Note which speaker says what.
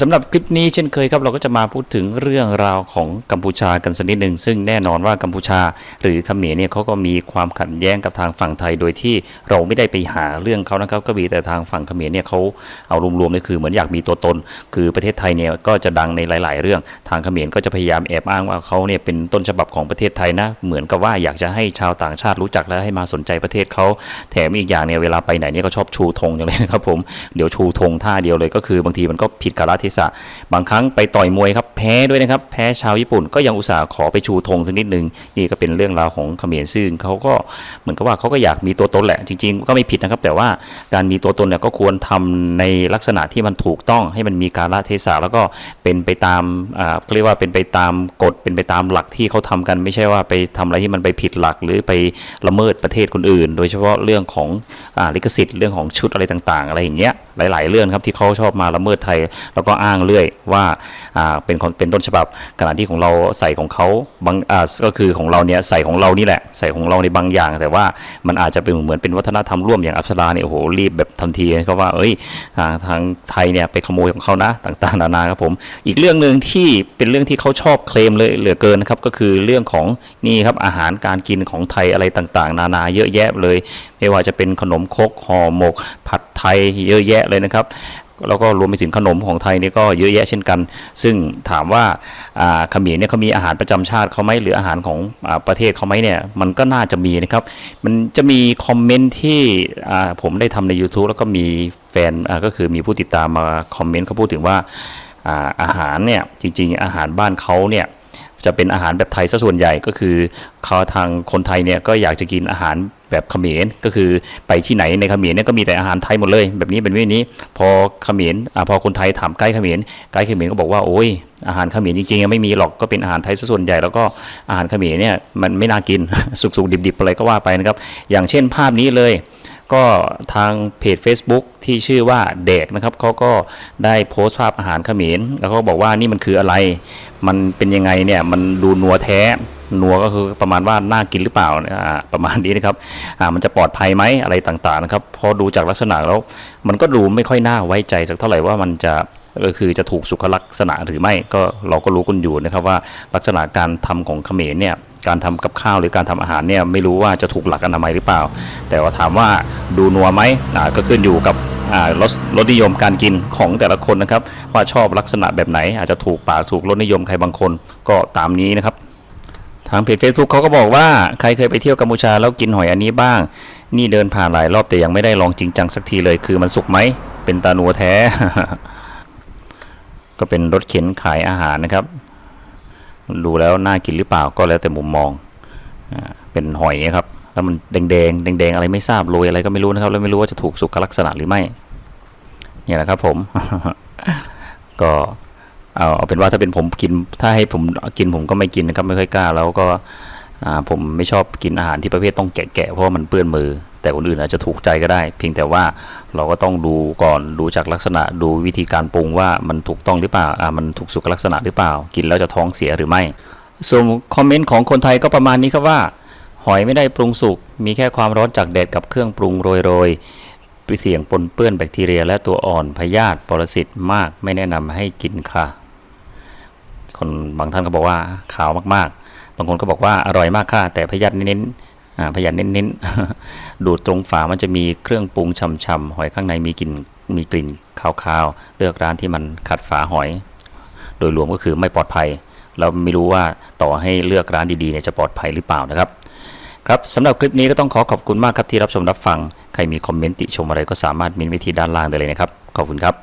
Speaker 1: สำหรับคลิปนี้เช่นเคยครับเราก็จะมาพูดถึงเรื่องราวของกัมพูชากันสักนิดหนึ่งซึ่งแน่นอนว่ากัมพูชา หรือเขมรเนี่ยเขาก็มีความขัดแย้งกับทางฝั่งไทย โดยที่เราไม่ได้ไปหาเรื่องเขานะครับก็มีแต่ทางฝั่งเขมรเนี่ยเขาเอารวมๆเลยคือเหมือนอยากมีตัวตน คือประเทศไทยเนี่ยก็จะดังในหลาย ๆ เรื่องทางเขมรก็จะพยายามแอบอ้างว่าเขาเนี่ยเป็นต้นฉบับของประเทศไทยนะเหมือนกับว่าอยากจะให้ชาวต่างชาติรู้จักและให้มาสนใจประเทศเขาแถมอีกอย่างเนี่ยเวลาไปไหนเนี่ยก็ชอบชูธงอย่างเลยนะครับผมเดี๋ยวชูธงท่าเดียวเลยก็คือบางทีมันก็ผิดกาลทศะบางครั้งไปต่อยมวยครับแพ้ด้วยนะครับแพ้ชาวญี่ปุ่นก็ยังอุตส่าห์ขอไปชูธงสักนิดนึงนี่ก็เป็นเรื่องราวของเขมรซึ่งเขาก็เหมือนกับว่าเขาก็อยากมีตัวตนแหละ จริง ๆ ก็ไม่ผิดนะครับ แต่ว่าการมีตัวตนเนี่ยก็ควรทำในลักษณะที่มันถูกต้องให้มันมีการลเทศะแล้วก็เป็นไปตามอ่าเรียกว่าเป็นไปตามกฎเป็นไปตามหลักที่เขาทำกันไม่ใช่ว่าไปทำอะไรที่มันไปผิดหลักหรือไปละเมิดประเทศคนอื่น โดยเฉพาะเรื่องของอาลิขสิทธิ์เรื่องของชุดอะไรต่าง ๆ อะไรอย่างเงี้ยหลาย ๆ เรื่องครับที่เขาชอบมาละเมิดไทยแล้วก็อ้างเรื่อยว่าอ่าเป็นเป็นต้นฉบับขณะที่ของเราใส่ของเขาบางอ่าก็คือของเราเนี่ยใส่ของเรานี่แหละใส่ของเราในบางอย่าง แต่ว่ามันอาจจะเป็นเหมือนเป็นวัฒนธรรมร่วมอย่างอัปสราเนี่ยโอ้โหรีบแบบทันทีเขาว่าเอ้ยทางทางไทยเนี่ยไปขโมยของเขานะต่างๆนานาครับผมอีกเรื่องหนึ่งที่เป็นเรื่องที่เขาชอบเคลมเลยเหลือเกินนะครับก็คือเรื่องของนี่ครับอาหารการกินของไทยอะไรต่างๆ นานาเยอะแยะเลย ไม่ว่าจะเป็นขนมครกห่อหมก ผัดไทยเยอะแยะเลยนะครับ แล้วก็รวมไปถึงขนมของไทยนี่ก็เยอะแยะเช่นกัน ซึ่งถามว่าอ่าเขมรเนี่ยเขามีอาหารประจำชาติเขาไหมหรืออาหารของอประเทศเขาไหมเนี่ยมันก็น่าจะมีนะครับ มันจะมีคอมเมนต์ที่ผมได้ทำใน YouTube แล้วก็มีแฟนก็คือมีผู้ติดตามมาคอมเมนต์เขาพูดถึงว่าอ่าอาหารเนี่ยจริงๆอาหารบ้านเขาเนี่ยจะเป็นอาหารแบบไทยซะส่วนใหญ่ก็คือเขาทางคนไทยเนี่ยก็อยากจะกินอาหาร แบบเขมรก็คือไปที่ไหนในเขมรเนี่ยก็มีแต่อาหารไทยหมดเลย แบบนี้เป็นแบบนี้ พอเขมรอพอคนไทยถามไกด์เขมรไกด์เขมรก็บอกว่าโอ้ยอาหารเขมรจริงๆไม่มีหรอกก็เป็นอาหารไทยซะส่วนใหญ่แล้วก็อาหารเขมรเนี่ยมันไม่น่ากินสุกๆดิบๆอะไรก็ว่าไปนะครับ อย่างเช่นภาพนี้เลย ก็ทางเพจ Facebook ที่ชื่อว่าเด็กนะครับเขาก็ได้โพสต์ภาพอาหารเขมรแล้วก็บอกว่านี่มันคืออะไร มันเป็นยังไงเนี่ยมันดูนัวแท้ นัวก็คือประมาณว่าน่ากินหรือเปล่าอ่าประมาณนี้นะครับอ่ามันจะปลอดภัยไหมอะไรต่างๆนะครับพอดูจากลักษณะแล้ว มันก็ดูไม่ค่อยน่าไว้ใจสักเท่าไหร่ว่ามันจะก็คือจะถูกสุขลักษณะหรือไม่ก็เราก็รู้กันอยู่นะครับว่าลักษณะการทำของเขมรเนี่ยการทำกับข้าวหรือการทำอาหารเนี่ยไม่รู้ว่าจะถูกหลักอนามัยหรือเปล่า แต่ว่าถามว่าดูนัวไหมก็ขึ้นอยู่กับรสรสนิยมการกินของแต่ละคนนะครับ ว่าชอบลักษณะแบบไหนอาจจะถูกปากถูกรสนิยมใครบางคนก็ตามนี้นะครับ ทางเพจ Facebook เขาก็บอกว่าใครเคยไปเที่ยวกัมพูชาแล้วกินหอยอันนี้บ้าง นี่เดินผ่านหลายรอบแต่ยังไม่ได้ลองจริงจังสักทีเลยคือมันสุกไหม เป็นตาหนัวแท้ ก็เป็นรถเข็นขายอาหารนะครับ ดูแล้วน่ากินหรือเปล่าก็แล้วแต่มุมมองอ่าเป็นหอยนะครับ แล้วมันแดงแดงแดงแดงๆอะไรไม่ทราบโรยอะไรก็ไม่รู้นะครับ แล้วไม่รู้ว่าจะถูกสุขลักษณะหรือไม่ เนี่ยนะครับผม ก็ เอาเอาเป็นว่าถ้าเป็นผมกินถ้าให้ผมกินผมก็ไม่กินนะครับไม่ค่อยกล้า แล้วก็ผมไม่ชอบกินอาหารที่ประเภทต้องแกะๆเพราะมันเปื้อนมือ แต่คนอื่นอาจจะถูกใจก็ได้ เพียงแต่ว่าเราก็ต้องดูก่อนดูจากลักษณะดูวิธีการปรุงว่ามันถูกต้องหรือเปล่ามันถูกสุขลักษณะหรือเปล่า กินแล้วจะท้องเสียหรือไม่ ส่วนคอมเมนต์ของคนไทยก็ประมาณนี้ครับว่า หอยไม่ได้ปรุงสุกมีแค่ความร้อนจากแดดกับเครื่องปรุงโรยๆไปเสี่ยงปนเปื้อนแบคทีเรีย และตัวอ่อนพยาธิปรสิตมากไม่แนะนำให้กินค่ะ คนบางท่านก็บอกว่าขาวมากๆ บางคนก็บอกว่าอร่อยมากค่ะ แต่พยาธิเน้นๆพยาธิเน้นๆ ดูดตรงฝามันจะมีเครื่องปรุงช่ำๆหอยข้างในมีกลิ่นมีกลิ่นคาวๆ เลือกร้านที่มันขัดฝาหอย โดยรวมก็คือไม่ปลอดภัย เราไม่รู้ว่าต่อให้เลือกร้านดีๆเนี่ยจะปลอดภัยหรือเปล่านะครับครับสำหรับคลิปนี้ก็ต้องขอขอบคุณมากครับที่รับชมรับฟัง ใครมีคอมเมนต์ติชมอะไรก็สามารถมินไว้ที่ด้านล่างได้เลยนะครับ ขอบคุณครับ